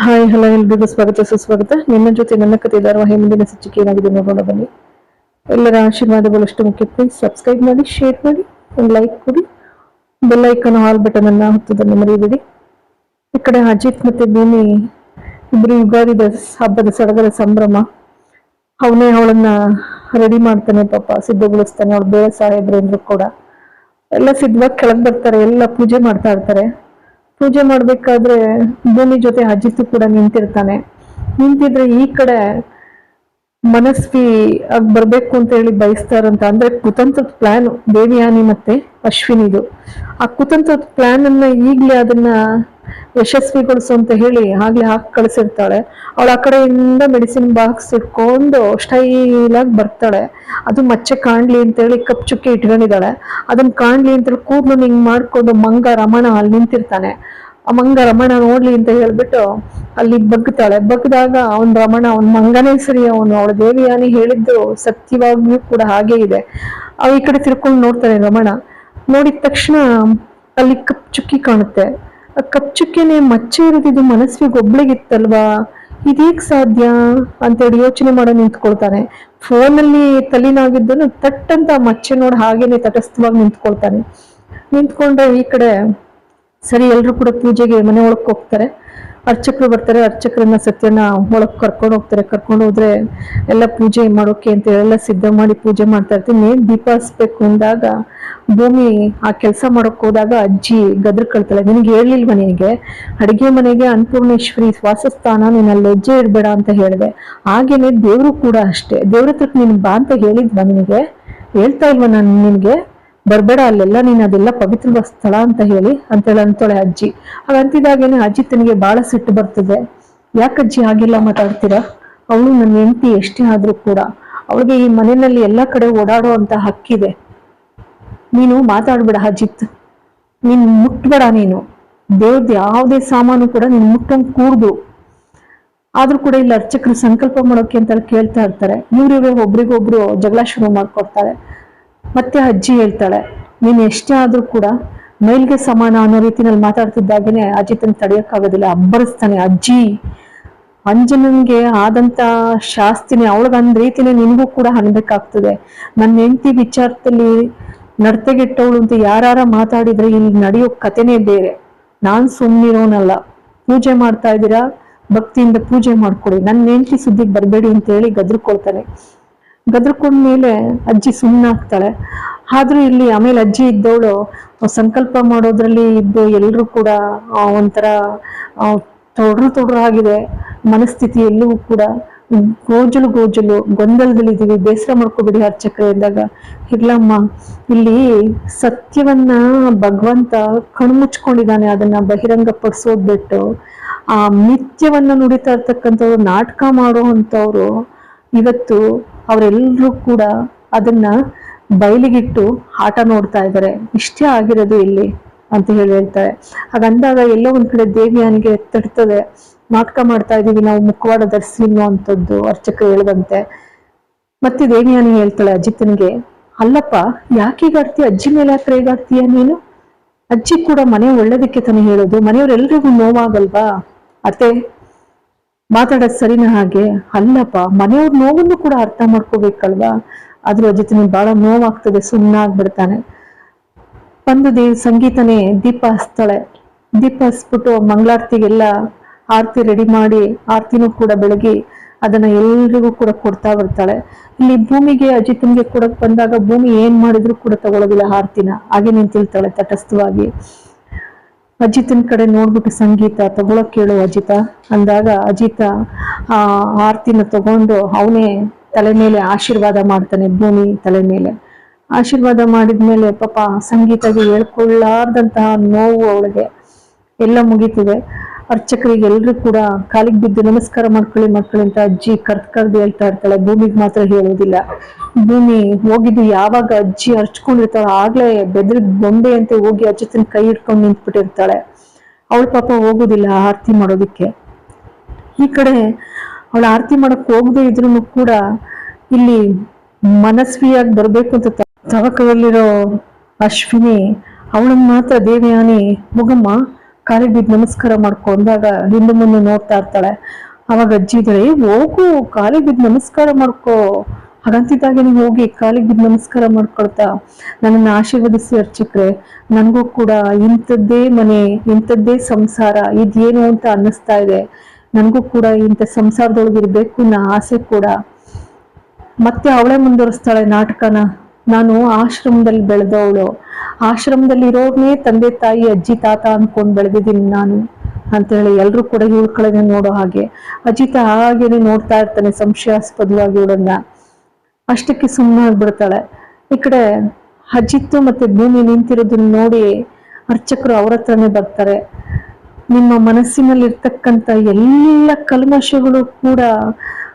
Hi hello ಎಲ್ರಿಗೂ ಸ್ವಾಗತ, ಸುಸ್ವಾಗತ. ನಿಮ್ಮ ಜೊತೆ ನನ್ನ ಕತೆ ಧಾರವಾಹಿ ಮುಂದಿನ ಸಚಿಕೆ ಏನಾಗಿದೆ ನೋಡೋಣ ಬನ್ನಿ. ಎಲ್ಲರ ಆಶೀರ್ವಾದಗಳು ಅಷ್ಟು ಮುಖ್ಯ. ಪ್ಲೀಸ್ ಸಬ್ಸ್ಕ್ರೈಬ್ ಮಾಡಿ ಶೇರ್ ಮಾಡಿ, ಒಂದು ಲೈಕ್ ಕೊಡಿ. ಬೆಲ್ ಐಕನ್ ಹಾಲ್ ಬಟನ್ ಅನ್ನ ಹೊತ್ತದನ್ನು ಮರಿಬೇಡಿ. ಈ ಕಡೆ ಅಜಿತ್ ಮತ್ತೆ ಭೂಮಿ ಇಬ್ಬರು ಯುಗಾದಿದ ಹಬ್ಬದ ಸಡಗರ ಸಂಭ್ರಮ. ಅವನೇ ಅವಳನ್ನ ರೆಡಿ ಮಾಡ್ತಾನೆ ಪಾಪ, ಸಿದ್ಧಗೊಳಿಸ್ತಾನೆ. ಅವಳು ಬೇರೆ ಸಾಹೇಬ್ರೇಂದ್ರು ಕೂಡ. ಎಲ್ಲ ಸಿದ್ಧವಾಗಿ ಕೆಳಗೆ ಬರ್ತಾರೆ, ಎಲ್ಲ ಪೂಜೆ ಮಾಡ್ತಾ ಇರ್ತಾರೆ. ಪೂಜೆ ಮಾಡ್ಬೇಕಾದ್ರೆ ಭೂಮಿ ಜೊತೆ ಹಜ್ಜಿಸಿ ಕೂಡ ನಿಂತಿರ್ತಾನೆ. ನಿಂತಿದ್ರೆ ಈ ಕಡೆ ಮನಸ್ವಿ ಆಗಿ ಬರ್ಬೇಕು ಅಂತ ಹೇಳಿ ಬಯಸ್ತಾರಂತ. ಅಂದ್ರೆ ಕುತಂತ್ರದ ಪ್ಲಾನ್ ದೇವಿಯಾನಿ ಮತ್ತೆ ಅಶ್ವಿನಿದು. ಆ ಕುತಂತ್ರದ ಪ್ಲಾನ್ ಅನ್ನ ಈಗ್ಲೇ ಅದನ್ನ ಯಶಸ್ವಿಗೊಳಿಸು ಅಂತ ಹೇಳಿ ಹಾಗೆ ಹಾಕಿ ಕಳಿಸಿರ್ತಾಳೆ. ಅವಳ ಆ ಕಡೆಯಿಂದ ಮೆಡಿಸಿನ್ ಬಾಕ್ಸ್ ಇಟ್ಕೊಂಡು ಸ್ಟೈಲಾಗಿ ಬರ್ತಾಳೆ. ಅದು ಮಚ್ಚೆ ಕಾಣ್ಲಿ ಅಂತ ಹೇಳಿ ಕಪ್ ಚುಕ್ಕಿ ಇಟ್ಕೊಂಡಿದ್ದಾಳೆ. ಅದನ್ನ ಕಾಣ್ಲಿ ಅಂತ ಕೂದಲು ಹಿಂಗೆ ಮಾಡಿಕೊಂಡು ಮಂಗ ರಮಣ ಅಲ್ಲಿ ನಿಂತಿರ್ತಾನೆ. ಆ ಮಂಗ ರಮಣ ನೋಡ್ಲಿ ಅಂತ ಹೇಳ್ಬಿಟ್ಟು ಅಲ್ಲಿ ಬಗ್ತಾಳೆ. ಬಗ್ದಾಗ ಅವನ್ ರಮಣ, ಅವನ್ ಮಂಗನೇ ಸರಿ, ಅವನು ಅವಳ ದೇವಿಯಾನಿ ಹೇಳಿದ್ದು ಸತ್ಯವಾಗಿಯೂ ಕೂಡ ಹಾಗೆ ಇದೆ. ಅವ ಈ ಕಡೆ ತಿರ್ಕೊಂಡು ನೋಡ್ತಾನೆ ರಮಣ. ನೋಡಿದ ತಕ್ಷಣ ಅಲ್ಲಿ ಕಪ್ ಚುಕ್ಕಿ ಕಾಣುತ್ತೆ. ಕಪ್ ಚುಕ್ಕಿನೇ ಮಚ್ಚೆ ಇರೋದಿದ್ದು ಮನಸ್ಸಿಗೆ ಒಬ್ಳಿಗಿತ್ತಲ್ವಾ ಇದೀಗ ಸಾಧ್ಯ? ಅಂತೇಳಿ ಯೋಚನೆ ಮಾಡೋ ನಿಂತ್ಕೊಳ್ತಾನೆ. ಫೋನಲ್ಲಿ ತಲೆನಾಗಿದ್ದನು ತಟ್ ಅಂತ ಮಚ್ಚೆ ನೋಡಿ ಹಾಗೇನೆ ತಟಸ್ಥವಾಗಿ ನಿಂತ್ಕೊಳ್ತಾನೆ. ನಿಂತ್ಕೊಂಡ್ರೆ ಈ ಕಡೆ ಸರಿ ಎಲ್ಲರೂ ಕೂಡ ಪೂಜೆಗೆ ಮನೆ ಒಳಕ್ ಹೋಗ್ತಾರೆ ಅರ್ಚಕರು ಬರ್ತಾರೆ, ಅರ್ಚಕರನ್ನ ಸತ್ಯನ ಒಳಗೆ ಕರ್ಕೊಂಡು ಹೋಗ್ತಾರೆ. ಕರ್ಕೊಂಡು ಹೋದ್ರೆ ಎಲ್ಲ ಪೂಜೆ ಮಾಡೋಕೆ ಅಂತ ಎಲ್ಲ ಸಿದ್ಧ ಮಾಡಿ ಪೂಜೆ ಮಾಡ್ತಾ ಇರ್ತೀನಿ. ದೀಪ ಹಸ್ಬೇಕು ಅಂದಾಗ ಭೂಮಿ ಆ ಕೆಲಸ ಮಾಡಕ್ ಹೋದಾಗ ಅಜ್ಜಿ ಗದ್ರಕಳ್ತಾಳೆ ನಿನಗೆ ಹೇಳಿಲ್ವ ನಿನಗೆ? ಅಡಿಗೆ ಮನೆಗೆ ಅನ್ನಪೂರ್ಣೇಶ್ವರಿ ವಾಸಸ್ಥಾನ ನೀನು ಅಲ್ಲಿ ಹೆಜ್ಜೆ ಇಡಬೇಡ ಅಂತ ಹೇಳಿದೆ. ಹಾಗೇನೆ ದೇವರು ಕೂಡ ಅಷ್ಟೇ. ದೇವ್ರ ಹತ್ರಕ್ಕೆ ನೀನು ಬಾ ಅಂತ ಹೇಳಿದ್ವಾ ನಿನಗೆ? ಹೇಳ್ತಾ ಇಲ್ವಾ ನಾನು ನಿನಗೆ? ಬರ್ಬೇಡ, ಅಲ್ಲೆಲ್ಲ ನೀನ್ ಅದೆಲ್ಲ ಪವಿತ್ರ ಸ್ಥಳ ಅಂತ ಹೇಳಿ ಅಂತೇಳಿ ಅಂತಾಳೆ ಅಜ್ಜಿ. ಹಾಗಂತಿದಾಗೇನೆ ಅಜ್ಜಿ ತನಗೆ ಬಹಳ ಸಿಟ್ಟು ಬರ್ತದೆ. ಯಾಕಜ್ಜಿ ಹಾಗೆಲ್ಲ ಮಾತಾಡ್ತೀರಾ? ಅವಳು ನನ್ನ ಹೆಂಡತಿ, ಎಷ್ಟೇ ಆದ್ರೂ ಕೂಡ. ಅವಳಿಗೆ ಈ ಮನೆಯಲ್ಲಿ ಎಲ್ಲಾ ಕಡೆ ಓಡಾಡೋ ಅಂತ ಹಕ್ಕಿದೆ. ನೀನು ಮಾತಾಡ್ಬೇಡ ಅಜಿತ್. ನೀನ್ ಮುಟ್ಬೇಡ ನೀನು. ದೇವ್ರದ್ದು ಯಾವುದೇ ಸಾಮಾನು ಕೂಡ ನೀನ್ ಮುಟ್ಟಂಗ್ ಕೂರ್ದು. ಆದ್ರೂ ಕೂಡ ಇಲ್ಲಿ ಅರ್ಚಕರು ಸಂಕಲ್ಪ ಮಾಡೋಕೆ ಅಂತ ಕೇಳ್ತಾ ಇರ್ತಾರೆ. ಇವ್ರಿವ್ರೆ ಒಬ್ರಿಗೊಬ್ರು ಜಗಳ ಶುರು ಮಾಡ್ಕೊಡ್ತಾರೆ. ಮತ್ತೆ ಅಜ್ಜಿ ಹೇಳ್ತಾಳೆ, ನೀನ್ ಎಷ್ಟೇ ಆದ್ರೂ ಕೂಡ ಮೈಲ್ಗೆ ಸಮಾನ ಅನ್ನೋ ರೀತಿನಲ್ಲಿ ಮಾತಾಡ್ತಿದ್ದಾಗೇನೆ ಅಜ್ಜಿ ತನ್ನ ತಡೆಯೋಕ್ಕಾಗೋದಿಲ್ಲ. ಅಬ್ಬರಿಸ್ತಾನೆ, ಅಜ್ಜಿ, ಅಂಜನನ್ಗೆ ಆದಂತ ಶಾಸ್ತಿನೇ ಅವಳಿಗೆ ಅಂದ್ ರೀತಿನೇ ನಿನಗೂ ಕೂಡ ಅನ್ಬೇಕಾಗ್ತದೆ. ನನ್ನ ಹೆಂಡತಿ ವಿಚಾರದಲ್ಲಿ ನಡ್ತೆಗೆಟ್ಟವಳು ಅಂತ ಯಾರಾರ ಮಾತಾಡಿದ್ರೆ ಇಲ್ಲಿ ನಡೆಯೋ ಕತೆನೇ ಬೇರೆ. ನಾನ್ ಸುಮ್ಮನಿರೋನಲ್ಲ ಪೂಜೆ ಮಾಡ್ತಾ ಇದ್ದೀರಾ? ಭಕ್ತಿಯಿಂದ ಪೂಜೆ ಮಾಡ್ಕೊಡಿ. ನನ್ನ ಹೆಂಡತಿ ಸುದ್ದಿಗೆ ಬರಬೇಡಿ ಅಂತ ಹೇಳಿ ಗದ್ರಕೊಳ್ತಾನೆ. ಗದ್ರಕೊಂಡ್ಮೇಲೆ ಅಜ್ಜಿ ಸುಮ್ಮನಾಗ್ತಾಳೆ ಆದ್ರೂ ಇಲ್ಲಿ ಆಮೇಲೆ ಅಜ್ಜಿ ಇದ್ದವಳು ಸಂಕಲ್ಪ ಮಾಡೋದ್ರಲ್ಲಿ ಇದ್ದು ಎಲ್ಲರೂ ಕೂಡ ಒಂಥರ ತೊಡ್ರ ತೊಡ್ರು ಆಗಿದೆ. ಮನಸ್ಥಿತಿ ಎಲ್ಲವೂ ಕೂಡ ಗೋಜಲು ಗೋಜಲು ಗೊಂದಲದಲ್ಲಿದ್ದೀವಿ ಬೇಸರ ಮಾಡ್ಕೋಬೇಡಿ ಅರ್ಚಕ ಇದ್ದಾಗ ಇರ್ಲಮ್ಮ, ಇಲ್ಲಿ ಸತ್ಯವನ್ನ ಭಗವಂತ ಕಣ್ಮುಚ್ಕೊಂಡಿದ್ದಾನೆ. ಅದನ್ನ ಬಹಿರಂಗ ಪಡಿಸೋದ್ ಬಿಟ್ಟು, ಆ ನಿತ್ಯವನ್ನ ನುಡಿತಾ ಇರ್ತಕ್ಕಂಥವ್ರು, ನಾಟಕ ಮಾಡುವಂಥವ್ರು ಇವತ್ತು ಅವರೆಲ್ಲರೂ ಕೂಡ ಅದನ್ನ ಬಯಲಿಗಿಟ್ಟು ಆಟ ನೋಡ್ತಾ ಇದ್ದಾರೆ. ಇಷ್ಟೇ ಆಗಿರೋದು ಇಲ್ಲಿ ಅಂತ ಹೇಳಿ ಹೇಳ್ತಾರೆ. ಹಾಗಂದಾಗ ಎಲ್ಲೋ ಒಂದ್ ಕಡೆ ದೇವಿಯಾನಿಗೆ ತಡ್ತದೆ, ನಾಟಕ ಮಾಡ್ತಾ ಇದೀವಿ, ನಾವು ಮುಖವಾಡ ಧರಿಸಿ ಅನ್ನುವಂಥದ್ದು ಅರ್ಚಕ ಹೇಳ್ದಂತೆ. ಮತ್ತೆ ದೇವಿಯಾನಿ ಹೇಳ್ತಾಳೆ ಅಜಿತನಿಗೆ, ಅಲ್ಲಪ್ಪ, ಯಾಕೆ ಹೀಗಾಡ್ತೀಯ ಅಜ್ಜಿ ಮೇಲೆ ಯಾಕೆ ರೇಗಾಡ್ತೀಯ ನೀನು? ಅಜ್ಜಿ ಕೂಡ ಮನೆ ಒಳ್ಳೇದಕ್ಕೆ ತಾನೇ ಹೇಳೋದು ಮನೆಯವ್ರೆಲ್ರಿಗೂ ನೋವಾಗಲ್ವಾ? ಅತ್ತೆ ಮಾತಾಡೋದ್ ಸರಿನ ಹಾಗೆ ಅಲ್ಲಪ್ಪ, ಮನೆಯವ್ರ ನೋವನ್ನು ಕೂಡ ಅರ್ಥ ಮಾಡ್ಕೋಬೇಕಲ್ವಾ? ಆದ್ರೂ ಜೊತೆ ಬಹಳ ನೋವಾಗ್ತದೆ ಸುಮ್ಮನಾಗ್ಬಿಡ್ತಾನೆ ಬಂದು ದೇವ್ ಸಂಗೀತನೇ ದೀಪ ಹಚ್ತಾಳೆ ದೀಪ ಹಚ್ಬಿಟ್ಟು ಮಂಗಳಾರತಿಗೆಲ್ಲ ಆರತಿ ರೆಡಿ ಮಾಡಿ ಆರತಿನೂ ಕೂಡ ಬೆಳಗಿ ಅದನ್ನ ಎಲ್ರಿಗೂ ಕೂಡ ಕೊಡ್ತಾ ಬರ್ತಾಳೆ. ಇಲ್ಲಿ ಭೂಮಿಗೆ ಅಜಿತನ್ಗೆ ಕೊಡಕ್ ಬಂದಾಗ ಭೂಮಿ ಏನ್ ಮಾಡಿದ್ರು ಕೂಡ ತಗೊಳ್ಳೋದಿಲ್ಲ ಆರ್ತಿನ. ಹಾಗೆ ನಿಂತಿರ್ತಾಳೆ ತಟಸ್ಥವಾಗಿ. ಅಜಿತನ್ ಕಡೆ ನೋಡ್ಬಿಟ್ಟು ಸಂಗೀತ ತಗೊಳಕ್ ಕೇಳು ಅಜಿತ. ಅಂದಾಗ ಅಜಿತ, ಆ, ಆರ್ತಿನ ತಗೊಂಡು ಅವನೇ ತಲೆ ಮೇಲೆ ಆಶೀರ್ವಾದ ಮಾಡ್ತಾನೆ ಭೂಮಿ ತಲೆ ಮೇಲೆ. ಆಶೀರ್ವಾದ ಮಾಡಿದ್ಮೇಲೆ ಪಾಪ ಸಂಗೀತಗೆ ಹೇಳ್ಕೊಳ್ಳಾರ್ದಂತಹ ನೋವು ಅವಳಿಗೆ. ಎಲ್ಲ ಮುಗೀತಿದೆ. ಅರ್ಚಕರಿಗೆ ಎಲ್ರು ಕೂಡ ಕಾಲಿಗೆ ಬಿದ್ದು ನಮಸ್ಕಾರ ಮಾಡ್ಕೊಳ್ಳಿ ಮಾಡ್ಕೊಳ್ಳಿ ಅಂತ ಅಜ್ಜಿ ಕರ್ದ್ ಕರ್ದು ಹೇಳ್ತಾ ಇರ್ತಾಳೆ. ಭೂಮಿಗೆ ಮಾತ್ರ ಹೇಳೋದಿಲ್ಲ ಭೂಮಿ ಹೋಗಿದ್ದು ಯಾವಾಗ ಅಜ್ಜಿ ಅರ್ಚ್ಕೊಂಡಿರ್ತಾಳೆ ಆಗ್ಲೇ ಬೆದ್ರ ಬೊಂಬೆ ಅಂತ ಹೋಗಿ ಅಜ್ಜತನ ಕೈ ಹಿಡ್ಕೊಂಡು ನಿಂತ್ಬಿಟ್ಟಿರ್ತಾಳೆ. ಅವಳ ಪಾಪ ಹೋಗೋದಿಲ್ಲ ಆರತಿ ಮಾಡೋದಿಕ್ಕೆ. ಈ ಕಡೆ ಅವಳು ಆರತಿ ಮಾಡಕ್ ಹೋಗದೆ ಇದ್ರು ಕೂಡ ಇಲ್ಲಿ ಮನಸ್ವಿಯಾಗಿ ಬರ್ಬೇಕು ಅಂತ ತವಕದಲ್ಲಿರೋ ಅಶ್ವಿನಿ ಅವಳನ್ನ ಮಾತ್ರ ದೇವಯಾನಿ ಮುಗಮ್ಮ? ಕಾಲಿಗೆ ನಮಸ್ಕಾರ ಮಾಡ್ಕೊಂಡಾಗ ಹಿಂದೆ ಮುಂದೆ ನೋಡ್ತಾ ಇರ್ತಾಳೆ. ಅವಾಗ ಅಜ್ಜಿ ಇದ್ರೆ "ಏ, ಹೋಗು ಕಾಲಿಗೆ ಬಿದ್ದು ನಮಸ್ಕಾರ ಮಾಡ್ಕೋ. ಹಾಗಂತಿದ್ದಾಗ ನೀವು ಹೋಗಿ ಕಾಲಿಗೆ ಬಿದ್ದು ನಮಸ್ಕಾರ ಮಾಡ್ಕೊಳ್ತಾ. ನನ್ನನ್ನು ಆಶೀರ್ವದಿಸಿ ಅರ್ಚಕ್ರೆ. ನನಗೂ ಕೂಡ ಇಂಥದ್ದೇ ಮನೆ ಇಂಥದ್ದೇ ಸಂಸಾರ ಇದೇನು ಅಂತ ಅನ್ನಿಸ್ತಾ ಇದೆ. ನನಗೂ ಕೂಡ ಇಂಥ ಸಂಸಾರದೊಳಗಿರ್ಬೇಕು ಅನ್ನೋ ಆಸೆ ಕೂಡ. ಮತ್ತೆ ಅವಳೇ ಮುಂದುವರಿಸ್ತಾಳೆ ನಾಟಕನ. ನಾನು ಆಶ್ರಮದಲ್ಲಿ ಬೆಳೆದವಳು. ಆಶ್ರಮದಲ್ಲಿ ಇರೋರ್ನೇ ತಂದೆ ತಾಯಿ, ಅಜ್ಜಿ, ತಾತ ಅನ್ಕೊಂಡ್ ಬೆಳೆದಿದ್ದೀನಿ ನಾನು ಅಂತ ಹೇಳಿ ಎಲ್ರು ಕೂಡ ಕಡೆಗೆ ನೋಡೋ ಹಾಗೆ. ಅಜಿತ ಹಾಗೇನೆ ನೋಡ್ತಾ ಇರ್ತಾನೆ, ಸಂಶಯಾಸ್ಪದವಾಗಿ ಇವಳನ್ನ ಅಷ್ಟಕ್ಕೆ ಸುಮ್ಮನಾಗ್ಬಿಡ್ತಾಳೆ ಈ ಕಡೆ ಅಜಿತ್ತು ಮತ್ತೆ ಭೂಮಿ ನಿಂತಿರೋದನ್ನ ನೋಡಿ ಅರ್ಚಕರು ಅವ್ರ ಹತ್ರನೇ ಬರ್ತಾರೆ. ನಿಮ್ಮ ಮನಸ್ಸಿನಲ್ಲಿರ್ತಕ್ಕಂಥ ಎಲ್ಲ ಕಲ್ಮಶಗಳು ಕೂಡ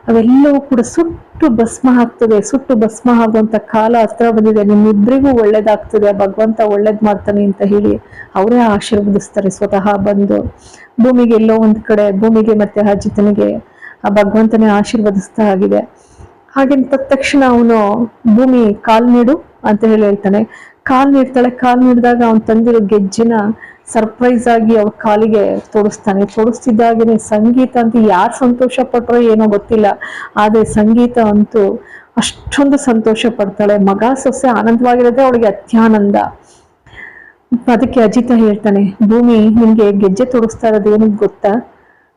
ಅವೆಲ್ಲವೂ ಕೂಡ ಸುಟ್ಟು ಭಸ್ಮ ಆಗ್ತದೆ, ಸುಟ್ಟು ಭಸ್ಮ ಆಗುವಂತ ಕಾಲ ಹತ್ರ ಬಂದಿದೆ. ನಿಮ್ಮಿಬ್ಬರಿಗೂ ಒಳ್ಳೇದಾಗ್ತದೆ, ಭಗವಂತ ಒಳ್ಳೇದ್ ಮಾಡ್ತಾನೆ ಅಂತ ಹೇಳಿ ಅವರೇ ಆಶೀರ್ವದಿಸ್ತಾರೆ, ಸ್ವತಃ ಬಂದು ಭೂಮಿಗೆ ಎಲ್ಲೋ ಒಂದ್ ಕಡೆ, ಭೂಮಿಗೆ ಮತ್ತೆ ಅಜಿತನಿಗೆ ಆ ಭಗವಂತನೇ ಆಶೀರ್ವದಿಸ್ತಾ ಆಗಿದೆ. ಹಾಗೆಂತ ತಕ್ಷಣ ಅವನು ಭೂಮಿ ಕಾಲ್ ನೀಡು ಅಂತ ಹೇಳಿ ಹೇಳ್ತಾನೆ. ಕಾಲ್ ನೀಡ್ತಾಳೆ ಕಾಲ್ ನೀಡಿದಾಗ ಅವನ್ ತಂದಿರೋ ಗೆಜ್ಜೆನ ಸರ್ಪ್ರೈಸ್ ಆಗಿ ಅವ್ರ ಕಾಲಿಗೆ ತೋರಿಸ್ತಾನೆ ತೋರಿಸ್ತಿದ್ದಾಗೇನೆ ಸಂಗೀತ ಅಂತ ಯಾರು ಸಂತೋಷ ಪಟ್ರೋ ಏನೋ ಗೊತ್ತಿಲ್ಲ. ಆದರೆ ಸಂಗೀತ ಅಂತೂ ಅಷ್ಟೊಂದು ಸಂತೋಷ ಪಡ್ತಾಳೆ. ಮಗ ಸೊಸೆ ಆನಂದವಾಗಿರೋದೇ ಅವಳಿಗೆ ಅತ್ಯಾನಂದ. ಅದಕ್ಕೆ ಅಜಿತ ಹೇಳ್ತಾನೆ, ಭೂಮಿ, ನಿನ್ಗೆ ಗೆಜ್ಜೆ ತೋರಿಸ್ತಾ ಇರೋದು ಗೊತ್ತಾ?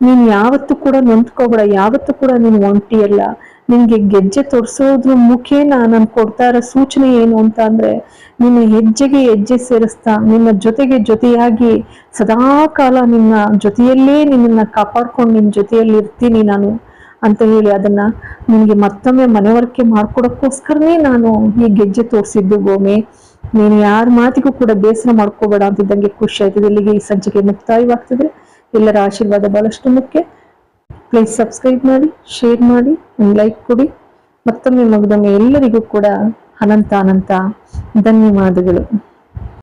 ನೀನ್ ಯಾವತ್ತೂ ಕೂಡ ನೊಂದ್ಕೋಬೇಡ. ಯಾವತ್ತೂ ಕೂಡ ನೀನ್ ಒಂಟಿಯಲ್ಲ ನಿನ್ಗೆ ಗೆಜ್ಜೆ ತೋರಿಸೋದ್ರ ಮುಖೇನ ನಾನು ಕೊಡ್ತಾ ಇರೋ ಸೂಚನೆ ಏನು ಅಂತ ಅಂದ್ರೆ, ನಿನ್ನ ಹೆಜ್ಜೆಗೆ ಹೆಜ್ಜೆ ಸೇರಿಸ್ತಾ, ನಿನ್ನ ಜೊತೆಗೆ ಜೊತೆಯಾಗಿ ಸದಾ ಕಾಲ ನಿನ್ನ ಜೊತೆಯಲ್ಲೇ ನಿನ್ನ ಕಾಪಾಡ್ಕೊಂಡು ನಿನ್ನ ಜೊತೆಯಲ್ಲಿ ಇರ್ತೀನಿ ನಾನು ಅಂತ ಹೇಳಿ ಅದನ್ನ ನಿನಗೆ ಮತ್ತೊಮ್ಮೆ ಮನವರಿಕೆ ಮಾಡ್ಕೊಡೋಕ್ಕೋಸ್ಕರನೇ ನಾನು ಈ ಗೆಜ್ಜೆ ತೋರಿಸಿದ್ದು ಭೂಮಿ ನೀನು ಯಾರ ಮಾತಿಗೂ ಕೂಡ ಬೇಸರ ಮಾಡ್ಕೋಬೇಡ ಅಂತಿದ್ದಂಗೆ ಖುಷಿ ಆಯ್ತದೆ. ಇಲ್ಲಿಗೆ ಈ ಸಂಚಿಕೆ ಮುಕ್ತಾಯವಾಗ್ತದೆ. ಎಲ್ಲರ ಆಶೀರ್ವಾದ ಬಹಳಷ್ಟು ಮುಖ್ಯ. ಪ್ಲೀಸ್ ಸಬ್ಸ್ಕ್ರೈಬ್ ಮಾಡಿ ಶೇರ್ ಮಾಡಿ, ಒಂದು ಲೈಕ್ ಕೊಡಿ. ಮತ್ತೊಮ್ಮೆ ಮಗದೊಮ್ಮೆ ಎಲ್ಲರಿಗೂ ಕೂಡ ಅನಂತ ಅನಂತ ಧನ್ಯವಾದಗಳು.